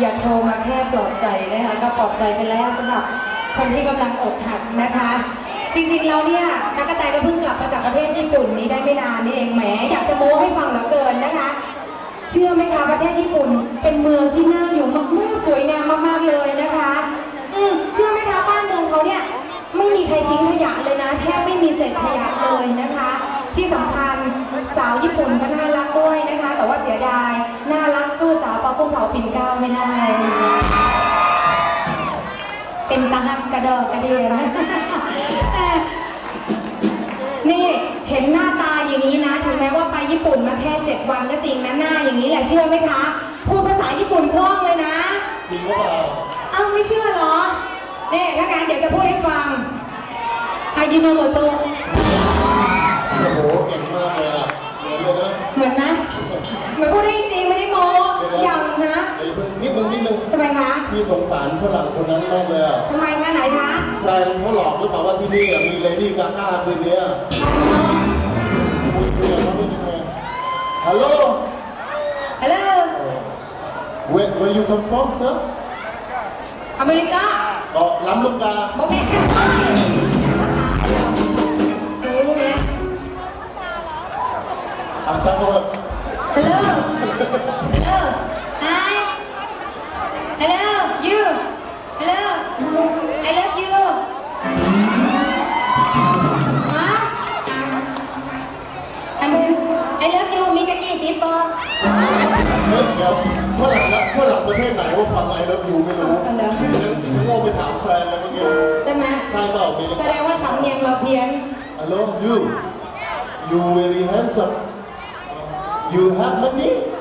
อยาก็ปลอบใจกันแล้วสำหรับคนที่กำลังอกหักนะคะ จริงๆแล้วเนี่ยนักกระแตก็เพิ่งกลับมาจากประเทศญี่ปุ่นนี้ได้ไม่นานนี่เองแหมอยากจะโม้ให้ฟังเหลือเกินนะคะ เชื่อไหมคะประเทศญี่ปุ่น เป็นเมืองที่น่าอยู่มากๆสวยงามมากๆเลยนะคะอืมเชื่อไหมคะบ้านเมืองเขาเนี่ยไม่มีใครทิ้งขยะเลยนะ แทบไม่มีเศษขยะเลยนะคะ ที่สำคัญสาวญี่ปุ่นก็น่ารักด้วยนะคะ แต่ว่าเสียดาย น่ารักสู้สาวปอกุ้งเผาปิ่นเกล้าไม่ได้ เป็นตาหักกระเดอกกระเดียนะนี่เห็นหน้าตาอย่างนี้นะ ถึงแม้ว่าไปญี่ปุ่นมาแค่7วันก็จริงนะหน้าอย่างนี้แหละเชื่อไหมคะ พูดภาษาญี่ปุ่นคล่องเลยนะจริงหรือเปล่าอ้าวไม่เชื่อเหรอเนี่ยถ้างั้นเดี๋ยวจะพูดให้ฟังอายิโนโมโตะ โอ้โหเก่งมากเลยอะเหมือนเลยนะเหมือนนะเหมือนพูดได้จริงไม่ได้โม้อย่างนะเดี๋ยวเพิ่งนิดนึงนิดนึงทำไมคะพี่สงสารฝรั่งคนนั้นมากเลยอะทำไมคะไหนคะแฟนเขาหลอกหรือเปล่าว่าที่นี่อะมีเลดี้กาก้าคืนนี้คุยคุยกับเขาเป็นยังไงฮัลโหลฮัลโหล where where you come from sir อเมริกาก็ล้ำลูกกาบอกแอะช่างเขาเถอะ Hello. Hello. Hi. Hello. You. Hello. I love you. ฮะอัน I love you มีจักกี่สิบปอเฮ้ยเดี๋ยวฝรั่งละฝรั่งประเทศไหนว่าฟังไอ้เลิฟยูไม่รู้อ๋อเหรอฉันฉันโง่ไปถามแฟนแล้วเมื่อกี้ใช่ไหมใช่เปล่ามีแสดงว่าสำเนียงเราเพี้ยน Hello you you very handsome You have money?